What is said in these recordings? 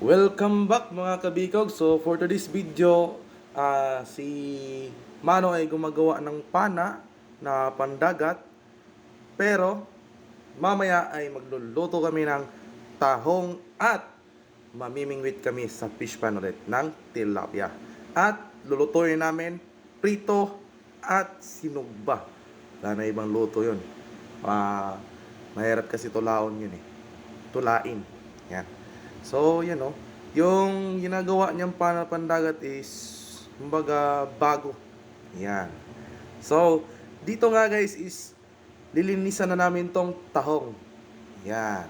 Welcome back mga kabikog. So for today's video, ah, si Mano ay gumagawa ng pana na pandagat. Pero mamaya ay magluluto kami ng tahong at mamimingwit kami sa fish pan ulit ng tilapia. At lulutuin namin prito at sinugba. Wala na ibang luto yun. Ah, mahirap kasi tulaon yun eh. Tulain. Yan. So, yan o. Yung ginagawa niyang pandagat is, kumbaga, bago. Yan. So, dito nga guys is, lilinisan na namin tong tahong. Yan.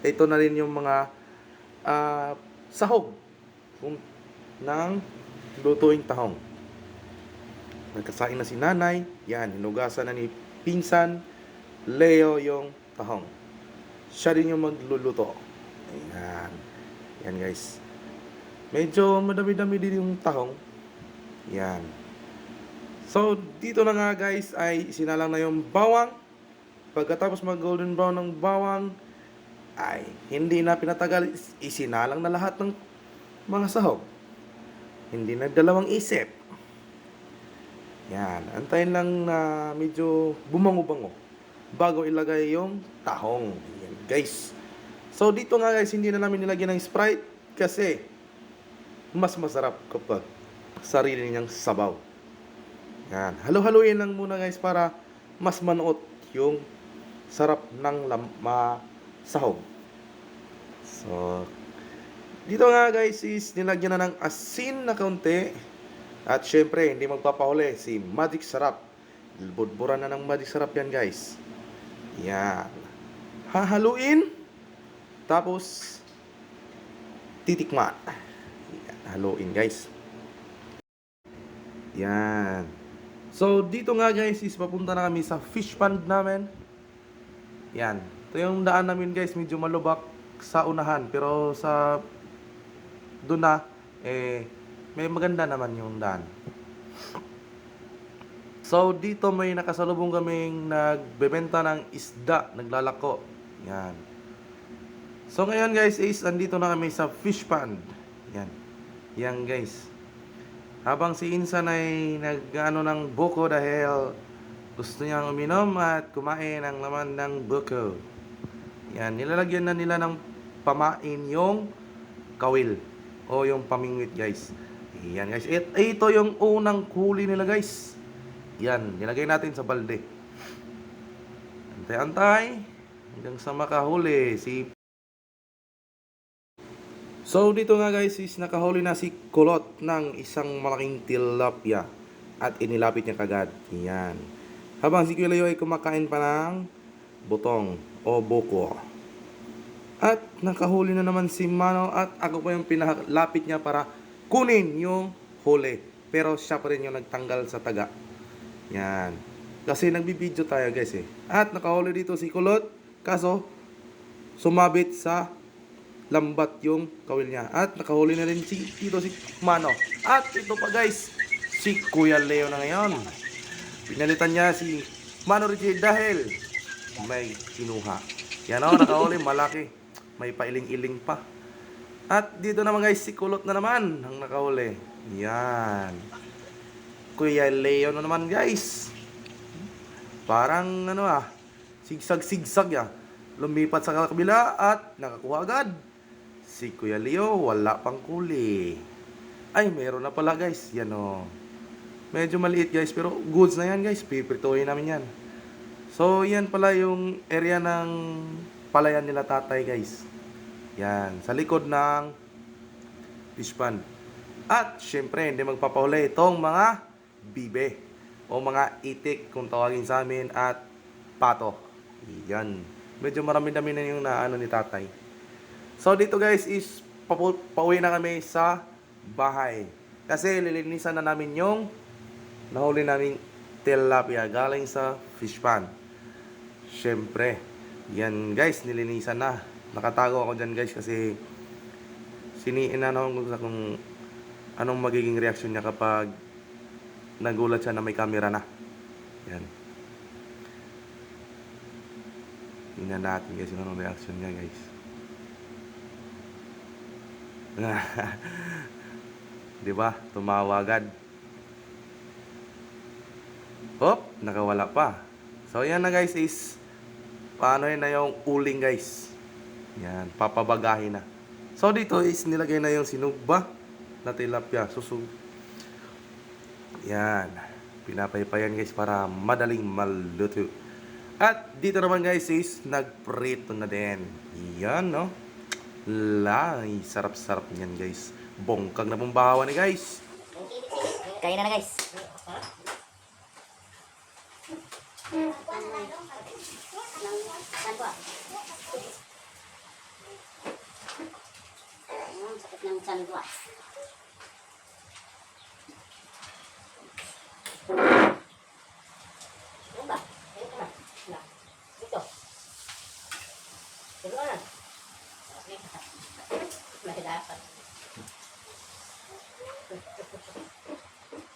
Ito na rin yung mga ah, sahog kung, ng lutuing tahong. Nagkasain na si nanay. Yan, hinugasan na ni Pinsan Leo yung tahong. Siya rin yung magluluto. Yan guys. Medyo madami-dami din yung tahong. Yan. So, dito na nga guys ay sinalang na yung bawang. Pagkatapos mag golden brown ng bawang, ay hindi na pinatagal. is- Isinalang na lahat ng mga sahog. Hindi na dalawang isip. Yan. Antayin lang na medyo bumango-bango bago ilagay yung tahong. Yan guys. So dito nga guys, hindi na namin nilagyan ng Sprite kasi mas masarap kapag sarili niyang sabaw. Yan. Halo-haluin lang muna guys para mas manuot yung sarap ng lama sahog. So, dito nga guys is nilagyan na ng asin na kaunti. At syempre, hindi magpapahuli si Magic Sarap. Budburan na ng Magic Sarap yan guys. Yan. Hahaluin. Tapos, titikman. Yan, haluin guys. Yan. So, dito nga guys is papunta na kami sa fish pond namin. Yan. Ito yung daan namin guys, medyo malubak sa unahan. Pero sa doon na, eh, may maganda naman yung daan. So, dito may nakasalubong kaming nagbebenta ng isda, naglalako. Yan. So ngayon guys is andito na kami sa fish pond. Yan. Yan guys. Habang si Insan ay nag-ano ng buko dahil gusto niyang uminom at kumain ng laman ng buko. Yan, nilalagyan na nila ng pamain yung kawil o yung pamingwit guys. Yan guys. It, ito yung unang huli nila guys. Yan, nilagay natin sa balde. Antay-antay hanggang sa makahuli si So dito nga guys is nakahuli na si Kulot ng isang malaking tilapia at inilapit niya kagad. Yan. Habang si Kuya ay kumakain pa ng butong o buko. At nakahuli na naman si Mano at ako pa yung pinalapit niya para kunin yung huli. Pero siya pa rin yung nagtanggal sa taga. Yan. Kasi nagbibideo tayo guys eh. At nakahuli dito si Kulot. Kaso sumabit sa lambat yung kawil niya. At nakahuli na rin si, dito si Mano. At ito pa guys, si Kuya Leo na ngayon. Pinalitan niya si Mano Richie dahil may kinuha. Yan o, nakahuli, malaki. May pailing-iling pa. At dito naman guys, si Kulot na naman ang nakahuli. Yan. Kuya Leo na naman guys. Parang ano ah, sigsag-sigsag ya. Lumipat sa kabila at nakakuha agad. Si Kuya Leo, wala pang kuli. Ay, meron na pala guys. Yan o. Medyo maliit guys, pero goods na yan guys. Piprituhin namin yan. So, yan pala yung area ng palayan nila tatay guys. Yan. Sa likod ng fish pond. At, syempre, hindi magpapahuli itong mga bibe. O mga itik kung tawagin sa amin at pato. Yan. Medyo marami-dami na yung naano ni tatay. So dito guys is pauwi na kami sa bahay. Kasi lilinisan na namin yung nahuli naming tilapia galing sa fish pan. Syempre, yan guys, nilinisan na. Nakatago ako dyan guys kasi siniinanaw ko sa kung anong magiging reaksyon niya kapag nagulat siya na may camera na. Yan. Tingnan natin guys yung anong reaction niya guys. Di ba? Tumawa agad. Hop, nakawala pa. So yan na guys is paano yun na yung uling guys. Yan, papabagahin na. So dito is nilagay na yung sinugba na tilapia. Susug. Yan. Pinapaypayan guys para madaling maluto. At dito naman guys is nagprito na din. Yan no. Lay, sarap-sarap niyan guys. Bongkag na pumbawa ni guys. Kaya na na guys. Sakit ng tiyan ko ah. Ano ba? Ayun ka na. Na. Dito. Dito ka na. Masih dapat.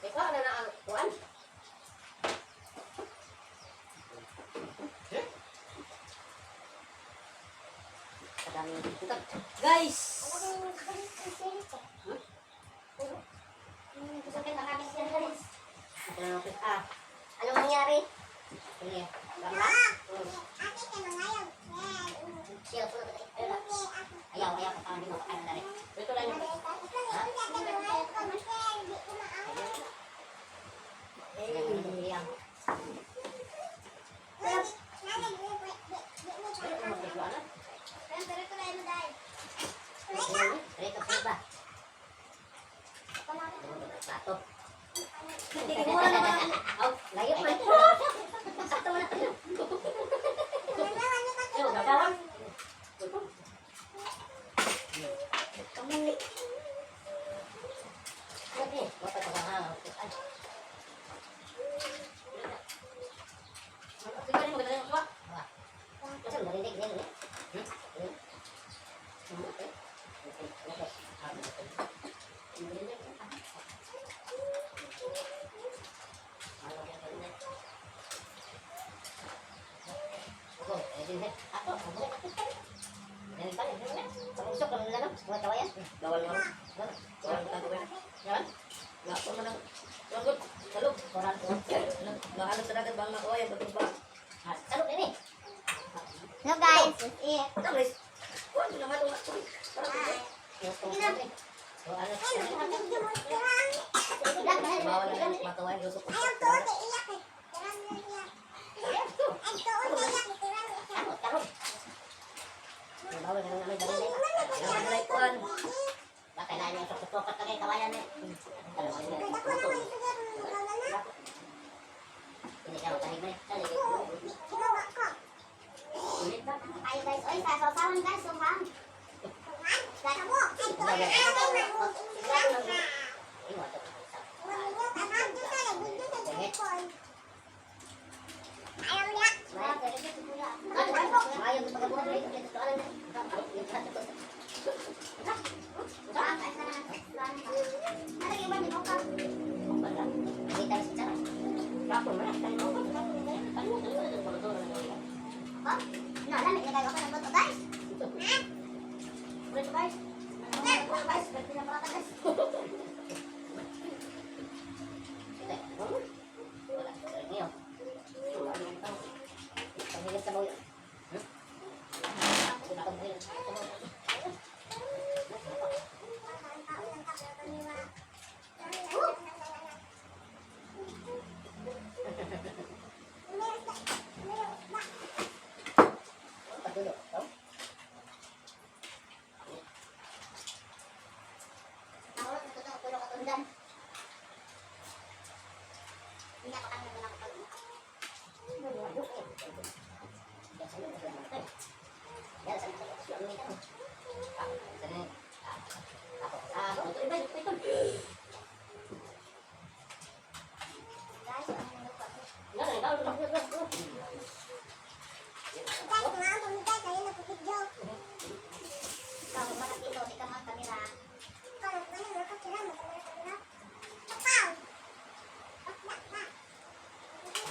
Ikaw na na kuan? Kadami dito. Guys! Ah, anong nangyari? Sige, bangla? Siya po Ayaw, ayaw, parang di mo pa kaya Ito lang yung... Eh, yan. Rito, sino ba? Plato. Oh, layo pa. Sakto mo na. Yo, gagawin. Kamu. Oke, bapak tengah. Ay. Tinggal mo ganun ko. Ah. Kasi mo rin din ni. Hmm? Hmm. Okay. Okay. Okay. Ah, okay. Ako, eh, din ako, ako. Yan pa, yan pa. Pag-usok ka nila, no? Mga kawayan. Bawal mo. Ano? Bawal mo tago yan. Yan? Nga po man ang tungkol. Salog. Koran ko. Maano sa dagat bang makuha yan. Bagus ba? Ah, Salud ini. No guys, that's it. Bawal na yan. Matawa yung lusok. Takot, takot.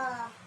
어.